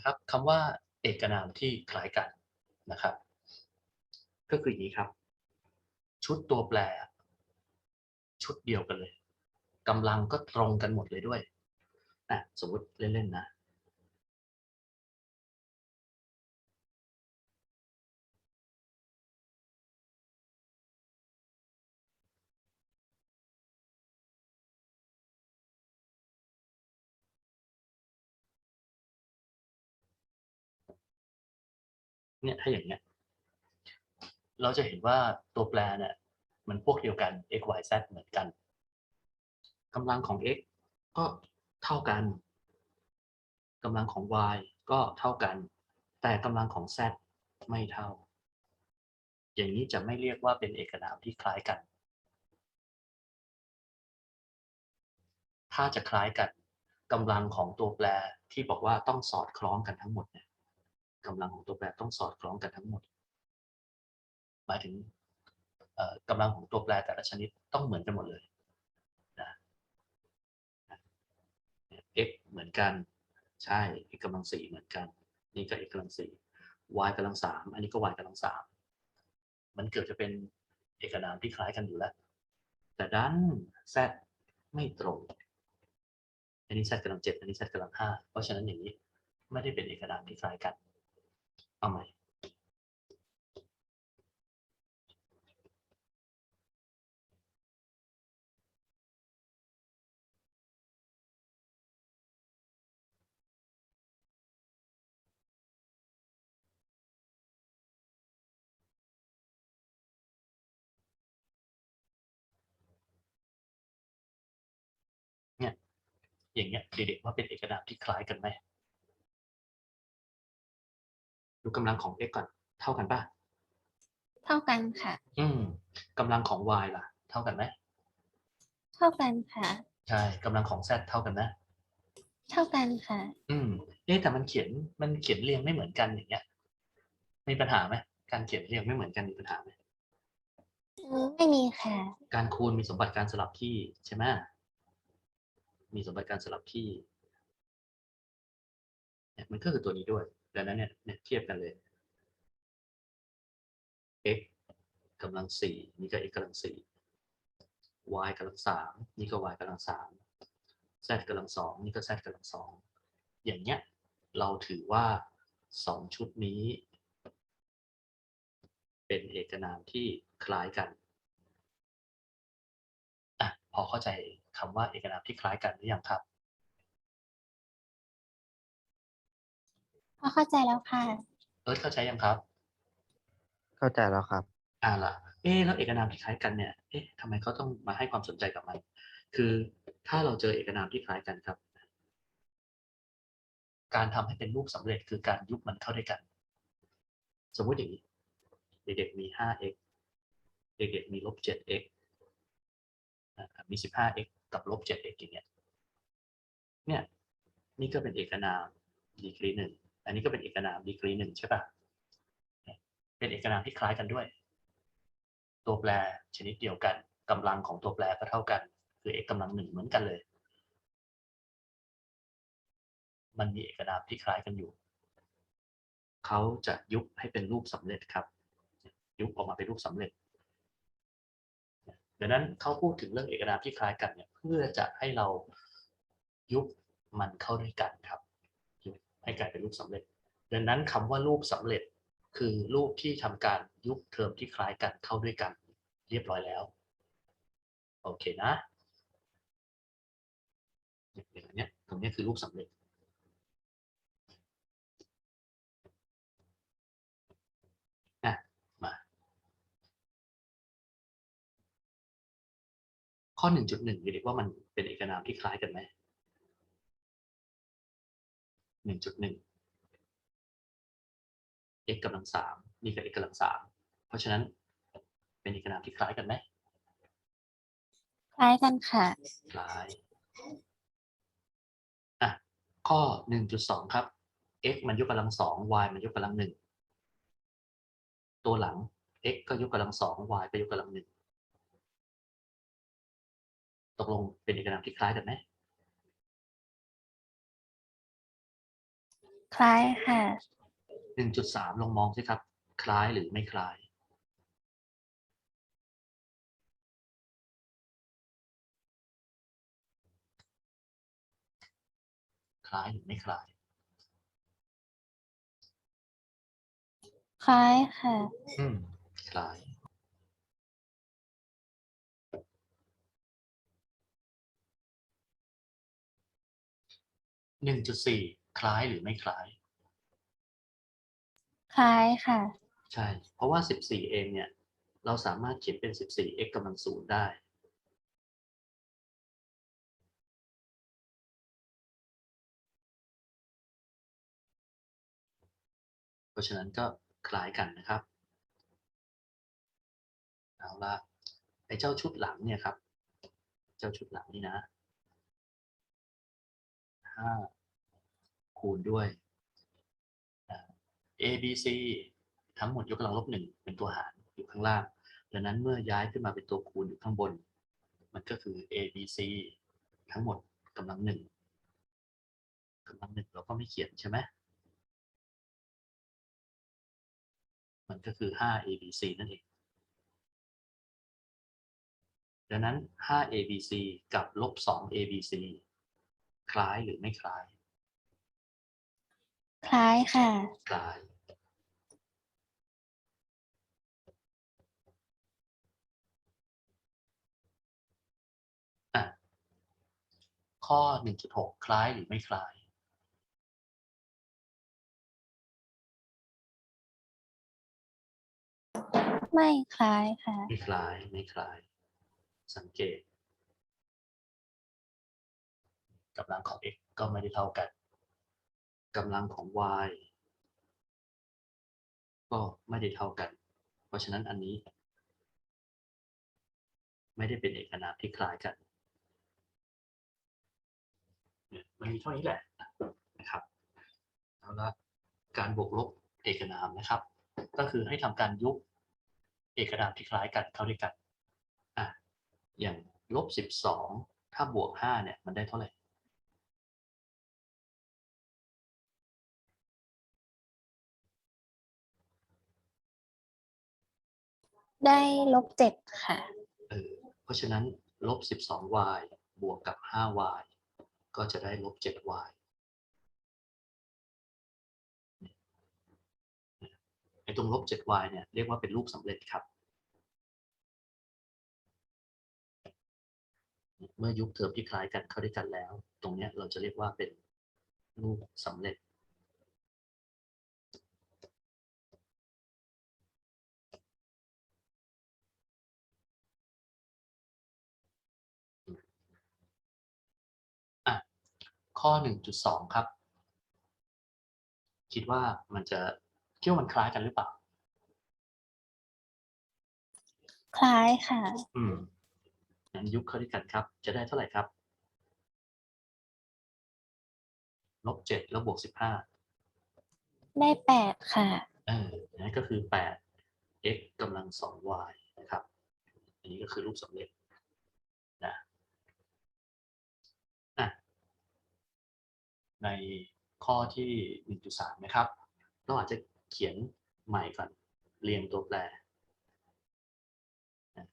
นะครับคำว่าเอกนามที่คล้ายกันนะครับ ก็คืออย่างนี้ครับ ชุดตัวแปร ชุดเดียวกันเลยกำลังก็ตรงกันหมดเลยด้วยนะสมมติเล่นๆนะ เนี่ยถ้าอย่างเงี้ยเราจะเห็นว่าตัวแปรเนี่ยมันพวกเดียวกัน x y z เหมือนกันกำลังของ x ก็เท่ากันกำลังของ y ก็เท่ากัน แต่กำลังของ z ไม่เท่า อย่างนี้จะไม่เรียกว่าเป็นเอกนามที่คล้ายกัน ถ้าจะคล้ายกันกำลังของตัวแปรที่บอกว่าต้องสอดคล้องกันทั้งหมดเนี่ย กำลังของตัวแปรต้องสอดคล้องกันทั้งหมด หมายถึงกำลังของตัวแปรแต่ละชนิดต้องเหมือนกันหมดเลยนะ x เหมือนกัน ใช่ x กำลังสี่เหมือนกัน นี่ก็ x กำลังสี่ y กำลังสามอันนี้ก็ y กำลังสามมันเกือบจะเป็นเอกนามที่คล้ายกันอยู่แล้ว แต่ด้าน z ไม่ตรง อันนี้ z กำลังเจ็ดอันนี้ z กำลังห้าเพราะฉะนั้นอย่างนี้ไม่ได้เป็นเอกนามที่คล้ายกัน เอาใหม่เนี่ยอย่างเงี้ยเด็กๆว่าเป็นเอกนามที่คล้ายกันไหม ดูกำลังของ x ก่อน เท่ากันป่ะ เท่ากันค่ะ อืมกำลังของ y ล่ะ เท่ากันไหมเท่ากันค่ะ ใช่กำลังของ z เท่ากันนะ เท่ากันค่ะ อืมเอ๊ะแต่มันเขียนมันเขียนเรียงไม่เหมือนกันอย่างเงี้ยมีปัญหาไหมการเขียนเรียงไม่เหมือนกันมีปัญหาไหมอืมไม่มีค่ะ การคูณมีสมบัติการสลับที่ใช่ไหมมีสมบัติการสลับที่เนี่ยมันก็คือตัวนี้ด้วย ดังนั้นเนี่ยเนี่ยเทียบกันเลย x กำลังสี่นี่ก็ x กำลังสี่ y กำลังสามนี่ก็ y กำลังสาม z กำลังสองนี่ก็ z กำลังสองอย่างเงี้ยเราถือว่าสองชุดนี้ เป็นเอกนามที่คล้ายกันอะพอเข้าใจคำว่าเอกนามที่คล้ายกันหรือยังครับ พอเข้าใจแล้วค่ะ เอิร์ธเข้าใจยังครับ เข้าใจแล้วครับ อ่าล่ะ เอ๊ะแล้วเอกนามที่คล้ายกันเนี่ย เอ๊ะทำไมเขาต้องมาให้ความสนใจกับมัน คือถ้าเราเจอเอกนามที่คล้ายกันครับ การทำให้เป็นรูปสำเร็จคือการยุบมันเข้าด้วยกัน สมมุติอย่างนี้เด็กๆมี 5x เด็กๆมีลบ 7x อ่ามี 15x กับลบ 7x อย่างเงี้ย เนี่ย นี่ก็เป็นเอกนามดีกรีหนึ่ง อันนี้ก็เป็นเอกนามดีกรีหนึ่งใช่ปะเนี่ยเป็นเอกนามที่คล้ายกันด้วย ตัวแปรชนิดเดียวกันกำลังของตัวแปรก็เท่ากัน คือ x กำลังหนึ่งเหมือนกันเลย มันมีเอกนามที่คล้ายกันอยู่ เขาจะยุบให้เป็นรูปสำเร็จครับ ยุบออกมาเป็นรูปสำเร็จดังนั้นเขาพูดถึงเรื่องเอกนามที่คล้ายกันเนี่ยเพื่อจะให้เรายุบมันเข้าด้วยกันครับ ให้กลายเป็นรูปสำเร็จ ดังนั้นคำว่ารูปสำเร็จคือรูปที่ทำการยุบเทอมที่คล้ายกันเข้าด้วยกัน เรียบร้อยแล้ว โอเคนะอย่างเนี้ยตรงเนี้ยคือรูปสำเร็จอะมา ข้อหนึ่งจุดหนึ่งเรียกว่ามันเป็นเอกนามที่คล้ายกันไหม หนึ่งจุดหนึ่ง x กำลังสามนี่ก็ x กำลังสามเพราะฉะนั้นเป็นเอกนามที่คล้ายกันไหมคล้ายกันค่ะ คล้ายอะข้อหนึ่งจุดสองครับ x มันยกกำลังสอง y มันยกกำลังหนึ่งตัวหลัง x ก็ยกกำลังสอง y ก็ยกกำลังหนึ่งตกลงเป็นเอกนามที่คล้ายกันไหม คล้ายค่ะ หนึ่งจุดสามลองมองสิครับ คล้ายหรือไม่คล้าย คล้ายหรือไม่คล้าย คล้ายค่ะ อืมคล้าย หนึ่งจุดสี่ คล้ายหรือไม่คล้าย คล้ายค่ะ ใช่ เพราะว่า 14 เองเนี่ย เราสามารถเขียนเป็น 14 x กำลังศูนย์ได้ เพราะฉะนั้นก็คล้ายกันนะครับ เอาละไอ้เจ้าชุดหลังเนี่ยครับ เจ้าชุดหลังนี่นะ5 คูณด้วย a b c ทั้งหมดยกกำลังลบหนึ่งเป็นตัวหารอยู่ข้างล่าง ดังนั้นเมื่อย้ายขึ้นมาเป็นตัวคูณอยู่ข้างบน มันก็คือ a b c ทั้งหมดกำลังหนึ่งกำลังหนึ่งเราก็ไม่เขียนใช่ไหมมันก็คือ 5 abc นั่นเอง ดังนั้น 5 abc กับลบ2 abc คล้ายหรือไม่คล้าย คล้ายค่ะ คล้ายอะข้อ1.6คล้ายหรือไม่คล้าย ไม่คล้ายค่ะ ไม่คล้าย ไม่คล้าย สังเกตกำลังของ x ก็ไม่ได้เท่ากัน กำลังของ y ก็ไม่ได้เท่ากัน เพราะฉะนั้นอันนี้ ไม่ได้เป็นเอกนามที่คล้ายกันเนี่ยมันมีเท่านี้แหละนะครับเอาละการบวกลบเอกนามนะครับ ก็คือให้ทำการยุบเอกนามที่คล้ายกันเข้าด้วยกันอะอย่างลบสิบสองถ้าบวกห้าเนี่ย มันได้เท่าไหร่ ได้ลบเจ็ดค่ะ เออเพราะฉะนั้นลบ 12y บวกกับ 5y ก็จะได้ลบ 7y ไอ้ตรงลบ 7y เนี่ยเรียกว่าเป็นรูปสำเร็จครับ เมื่อยุบเทอมที่คล้ายกันเข้าด้วยกันแล้ว ตรงเนี้ยเราจะเรียกว่าเป็นรูปสำเร็จ ข้อ 1.2 ครับ คิดว่ามันจะคิดว่ามันคล้ายกันหรือเปล่า คล้ายค่ะ อืมงั้นยุบเข้าด้วยกันครับ จะได้เท่าไหร่ครับ ลบเจ็ดแล้วบวกสิบห้า ได้แปดค่ะ เออนั่นก็คือแปด x กำลังสอง y นะครับ อันนี้ก็คือรูปสำเร็จนะอะ ในข้อที่หนึ่งจุดสามนะครับ เราอาจจะเขียนใหม่ก่อน เรียงตัวแปร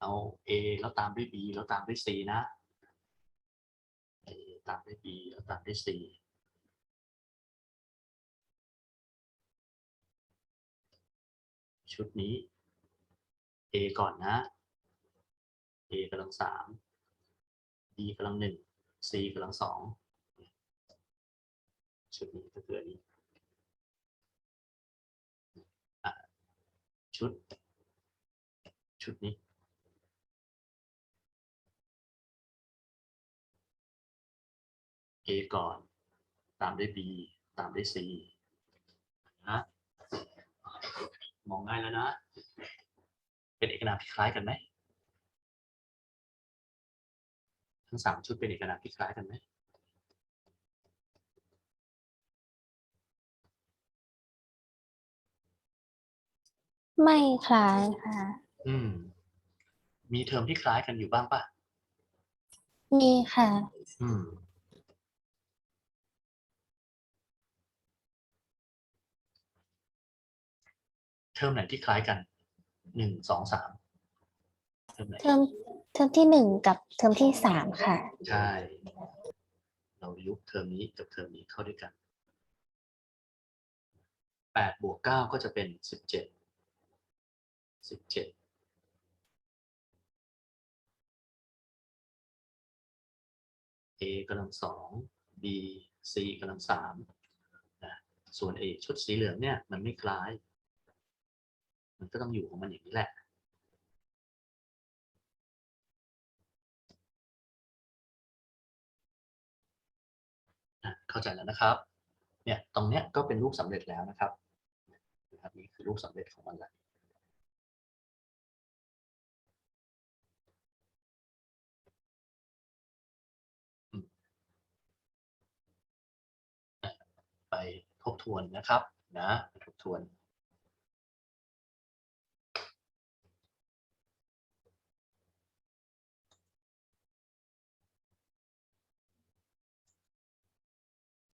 เอา A แล้วตามด้วย B แล้วตามด้วย C นะ A ตามด้วย B แล้วตามด้วย C ชุดนี้ A ก่อนนะ A กำลังสาม B กำลังหนึ่ง C กำลังสอง ชุดนี้ก็คืออันนี้ชุด ชุดนี้ A ก่อน ตามด้วย B ตามด้วย C นะมองง่ายแล้วนะ เป็นเอกนามที่คล้ายกันไหมทั้งสามชุดเป็นเอกนามที่คล้ายกันไหม ไม่คล้ายค่ะ อืม มีเทอมที่คล้ายกันอยู่บ้างป่ะ มีค่ะ อืม เทอมไหนที่คล้ายกัน หนึ่ง สองสามเทอมไหน เทอมเทอมที่หนึ่งกับเทอมที่สามค่ะ ใช่ เรายุบเทอมนี้กับเทอมนี้เข้าด้วยกันแปดบวกเก้าก็จะเป็นสิบเจ็ด สิบเจ็ด a กำลังสอง b c กำลังสามนะส่วน a ชุดสีเหลืองเนี่ยมันไม่คล้าย มันก็ต้องอยู่ของมันอย่างนี้แหละอะเข้าใจแล้วนะครับ เนี่ย ตรงเนี้ยก็เป็นรูปสำเร็จแล้วนะครับนะครับ นี่คือรูปสำเร็จของมันแล้ว ไปทบทวนนะครับนะทบทวน